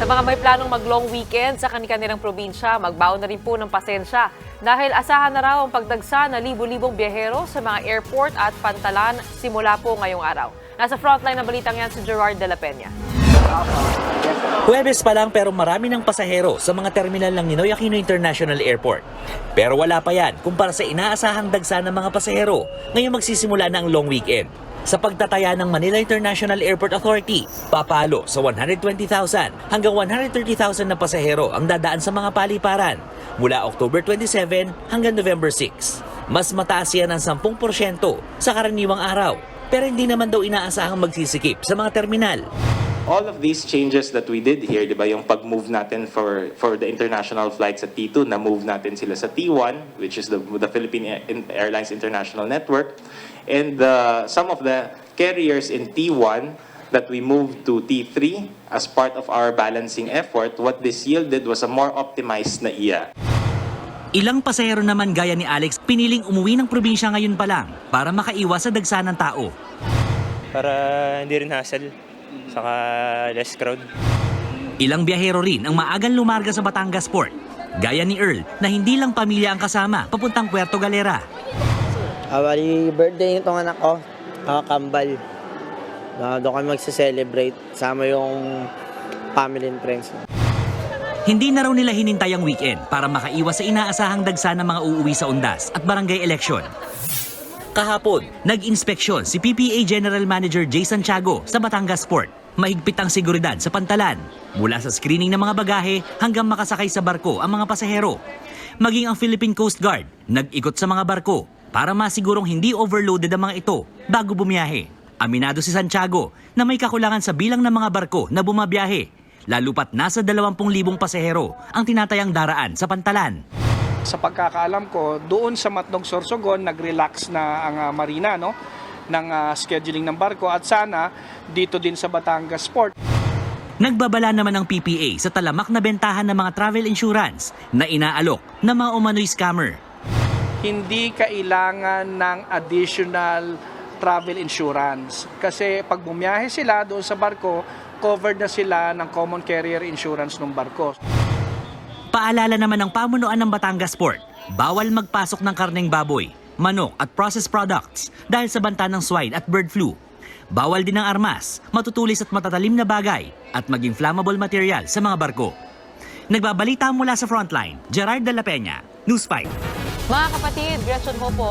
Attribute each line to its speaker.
Speaker 1: Sa mga may planong mag-long weekend sa kanilang probinsya, magbaon na rin po ng pasensya dahil asahan na raw ang pagdagsa na libo-libong biyahero sa mga airport at pantalan simula po ngayong araw. Nasa frontline ng balitang yan si Gerard de la Peña.
Speaker 2: Huwebes pa lang pero marami ng pasahero sa mga terminal ng Ninoy Aquino International Airport. Pero wala pa yan kumpara sa inaasahang dagsa ng mga pasahero ngayong magsisimula na ang long weekend. Sa pagtataya ng Manila International Airport Authority, papalo sa 120,000 hanggang 130,000 na pasahero ang dadaan sa mga paliparan mula October 27 hanggang November 6. Mas mataas yan ng 10% sa karaniwang araw pero hindi naman daw inaasahang magsisikip sa mga terminal.
Speaker 3: All of these changes that we did here, di ba, yung pag-move natin for for the international flights at T2, na-move natin sila sa T1, which is the, the Philippine Airlines International Network, and uh, some of the carriers in T1 that we moved to T3 as part of our balancing effort, what this yielded was a more optimized na iya.
Speaker 2: Ilang pasahero naman gaya ni Alex piniling umuwi ng probinsya ngayon pa lang para makaiwas sa dagsa ng tao.
Speaker 4: para hindi rin hassle, saka less crowd.
Speaker 2: Ilang biyahero rin ang maagang lumarga sa Batangas Port. Gaya ni Earl na hindi lang pamilya ang kasama papuntang Puerto Galera.
Speaker 5: Awali birthday nitong anak ko, nakakambal. Na doon kami magse-celebrate sama yung family and friends.
Speaker 2: Hindi na raw nila hinintay ang weekend para makaiwas sa inaasahang dagsa ng mga uuwi sa undas at barangay election. Kahapon, nag-inspeksyon si PPA General Manager Jason Tiago sa Batangas Port. Mahigpit ang seguridad sa pantalan, mula sa screening ng mga bagahe hanggang makasakay sa barko ang mga pasahero. Maging ang Philippine Coast Guard, nag-ikot sa mga barko para masigurong hindi overloaded ang mga ito bago bumiyahe. Aminado si Santiago na may kakulangan sa bilang ng mga barko na bumabiyahe, lalo pat nasa 20,000 pasahero ang tinatayang daraan sa pantalan.
Speaker 6: Sa pagkakaalam ko, doon sa Matnog Sorsogon, nag-relax na ang ah, marina no? ng ah, scheduling ng barko at sana dito din sa Batangas Port.
Speaker 2: Nagbabala naman ang PPA sa talamak na bentahan ng mga travel insurance na inaalok ng mga umano'y scammer.
Speaker 6: Hindi kailangan ng additional travel insurance kasi pag bumiyahe sila doon sa barko, covered na sila ng common carrier insurance ng barko.
Speaker 2: Paalala naman ng pamunuan ng Batangas Port, bawal magpasok ng karneng baboy, manok at processed products dahil sa banta ng swine at bird flu. Bawal din ang armas, matutulis at matatalim na bagay at maging flammable material sa mga barko. Nagbabalita mula sa frontline, Gerard de la Peña, News 5.
Speaker 1: Mga kapatid, Gretchen ho po,